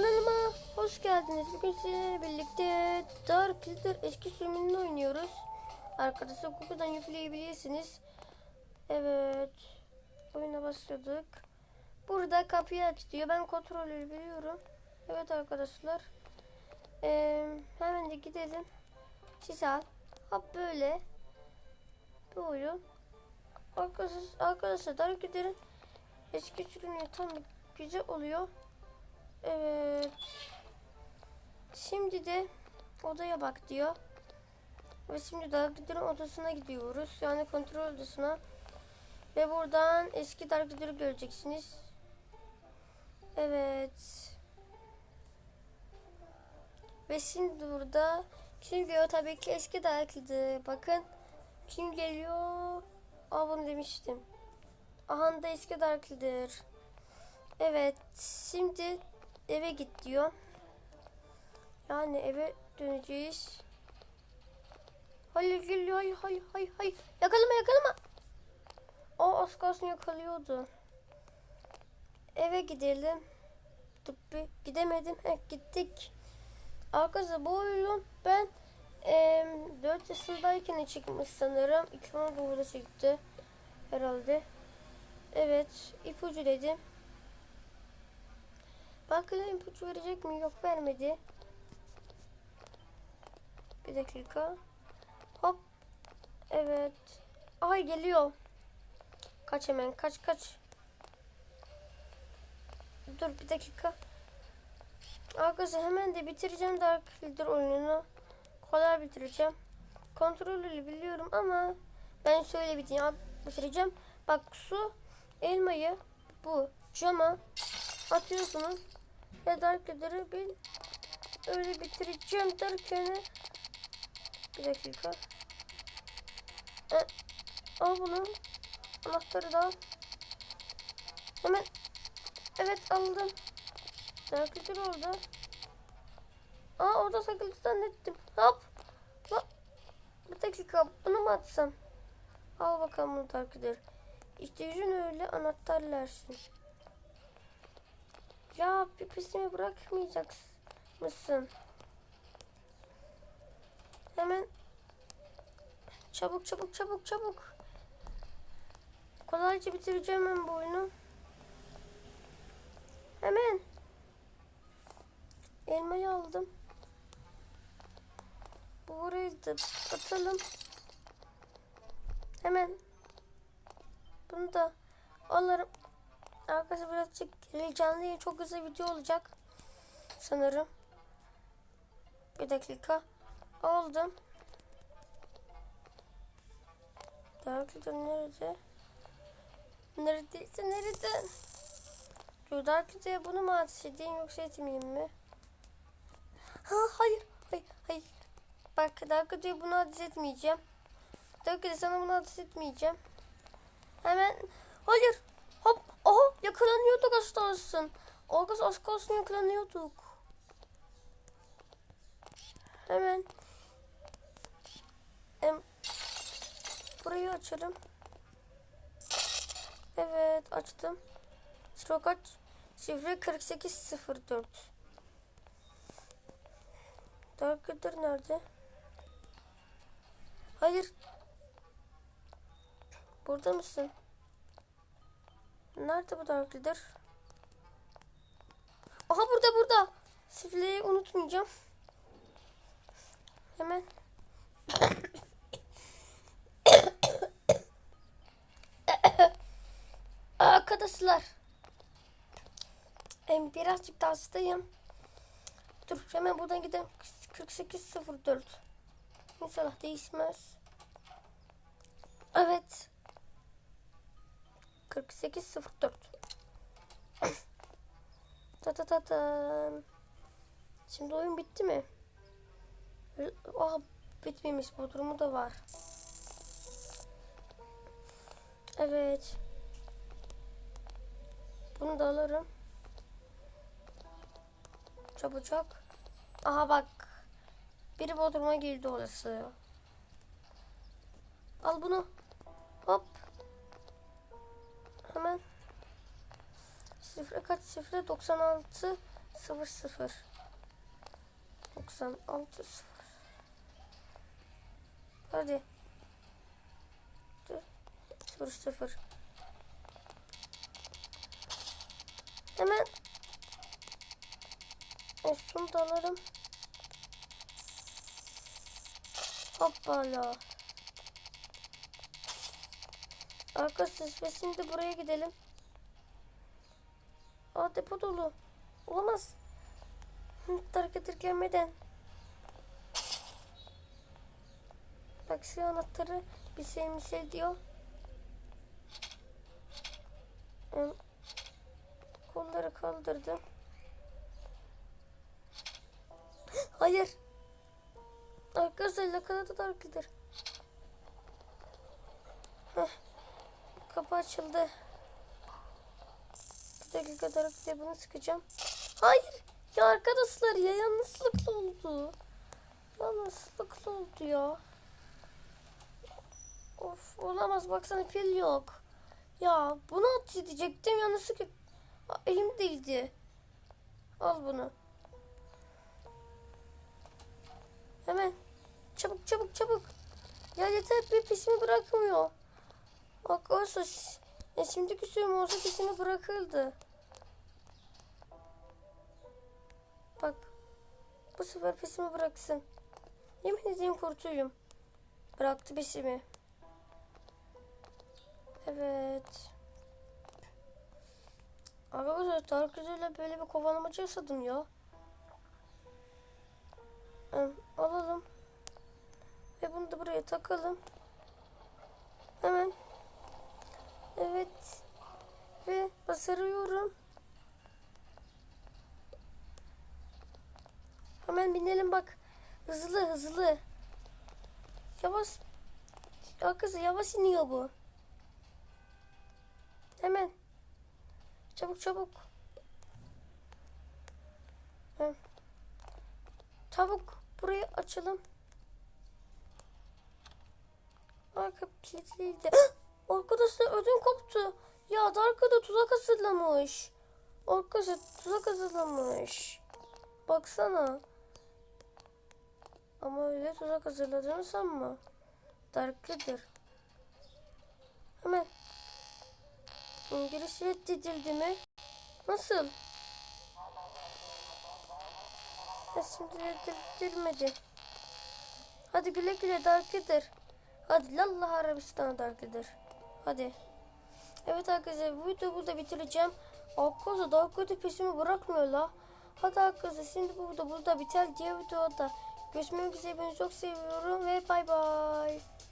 Kanalıma hoş geldiniz. Bugün sizinle birlikte Dark Glitter eski sürümünü oynuyoruz. Arkadaşlar Google'dan yükleyebilirsiniz. Evet. Oyuna başladık. Burada kapıyı aç diyor. Ben kontrolü biliyorum. Evet arkadaşlar. Ee, hemen de gidelim. Siz al. Hop böyle. Bu oyun. Arkadaşlar, arkadaşlar Dark Glitter'ın eski sürümü tam güzel oluyor. Şimdi de odaya bak diyor. Ve şimdi Dark odasına gidiyoruz. Yani kontrol odasına. Ve buradan eski Dark göreceksiniz. Evet. Ve şimdi burada kim geliyor? Tabii ki eski Dark Bakın. Kim geliyor? Aa bunu demiştim. Aha da eski Dark Evet. Şimdi eve git diyor. Yani eve döneceğiz. Hayır geliyor hayır hayır hayır hayır. Yakalama yakalama. O az kalsın yakalıyordu. Eve gidelim. Tıbbi gidemedim. Heh, gittik. Arkadaşlar bu oyun ben e, 4 yaşındayken çıkmış sanırım. 2019'da çıktı herhalde. Evet ipucu dedim. Bakalım ipucu verecek mi? Yok vermedi. Bir dakika. Hop. Evet. Ay geliyor. Kaç hemen kaç kaç. Dur bir dakika. Arkadaşlar hemen de bitireceğim Dark Leader oyununu. Kolay bitireceğim. Kontrolü biliyorum ama ben şöyle bitireceğim. bitireceğim. Bak su elmayı bu cama atıyorsunuz. Ya Dark Leader'ı bir öyle bitireceğim derken bir dakika. E, al bunu. Anahtarı da al. Hemen. Evet aldım. Leader orada. Aa orada sakıldı zannettim. Hop. Hop. Bir dakika bunu mu atsam? Al bakalım bunu Leader. İşte yüzün öyle anahtarlarsın. Ya pipesimi bırakmayacak mısın? Hemen çabuk çabuk çabuk çabuk. Kolayca bitireceğim ben bu oyunu. Hemen. Elmayı aldım. Burayı da atalım. Hemen. Bunu da alırım. Arkadaşlar birazcık heyecanlı. Çok güzel video olacak. Sanırım. Bir dakika. Aldım. Darkleader nerede? Neredeyse nerede? Dur Darkleader'e bunu mu ateş edeyim yoksa etmeyeyim mi? Ha hayır. Hayır. Hayır. Bak Darkleader'e bunu ateş etmeyeceğim. Darkleader sana bunu ateş etmeyeceğim. Hemen. Hayır. Hop. Oha yakalanıyorduk az kalsın. Olgaz az kalsın yakalanıyorduk. Hemen. Burayı açarım. Evet açtım. Sıra kaç? Şifre 4804. Darkleader nerede? Hayır. Burada mısın? Nerede bu Dark Leader? Aha burada burada. Şifreyi unutmayacağım. Hemen. Arkadaşlar. Ben birazcık daha hastayım. Dur hemen buradan gidelim. 4804. İnşallah değişmez. Evet. 4804. ta ta ta ta. Şimdi oyun bitti mi? Aa bitmemiş bu durumu da var. Evet. Bunu da alırım. Çabucak. Aha bak. Biri bodruma girdi orası. Al bunu. Hop. Hemen. Şifre kaç şifre? 96 0 0 96 0 Hadi. Dur. 0 0 Hemen Efsun da alırım. Hoppala. Arkadaşlar ve şimdi buraya gidelim. Aa depo dolu. Olamaz. Hı, Hareket ettirmeden. Bak şu anahtarı bir şey bir şey diyor. Hem kolları kaldırdım. Hayır. Arkadaşlar ne da. Heh. Kapı açıldı. Bir dakika dark diye bunu sıkacağım. Hayır. Ya arkadaşlar ya yanlışlıkla oldu. Yanlışlıkla oldu ya. Of olamaz baksana pil yok. Ya bunu at diyecektim yanlışlıkla elim değdi. Al bunu. Hemen. Çabuk çabuk çabuk. Ya yeter bir peşimi bırakmıyor. Bak olsa ya şimdiki suyum olsa peşimi bırakıldı. Bak. Bu sefer peşimi bıraksın. Yemin edeyim kurtuyum. Bıraktı peşimi. Evet. Arkadaşlar Tarık Üzer'le böyle bir kovalamaca yaşadım ya. Hem alalım. Ve bunu da buraya takalım. Hemen. Evet. Ve basarıyorum. Hemen binelim bak. Hızlı hızlı. Yavaş. Arkası yavaş iniyor bu. Hemen. Çabuk çabuk. Hem. Çabuk burayı açalım. Arka kilitliydi. Arkadaşlar ödüm koptu. Ya da arkada tuzak hazırlamış. Arkadaşlar tuzak hazırlamış. Baksana. Ama öyle tuzak hazırladığını sanma. Darklıdır. Hemen. Giriş reddedildi mi? Nasıl? Ya şimdi reddedilmedi. Hadi güle güle Darklıdır. Hadi lallah Arabistan'a Darklıdır. Hadi. Evet arkadaşlar bu videoyu burada bitireceğim. Arkadaşlar Darklıdır peşimi bırakmıyor la. Hadi arkadaşlar şimdi bu video burada biter. Diğer videoda görüşmek üzere. Beni çok seviyorum ve bay bay.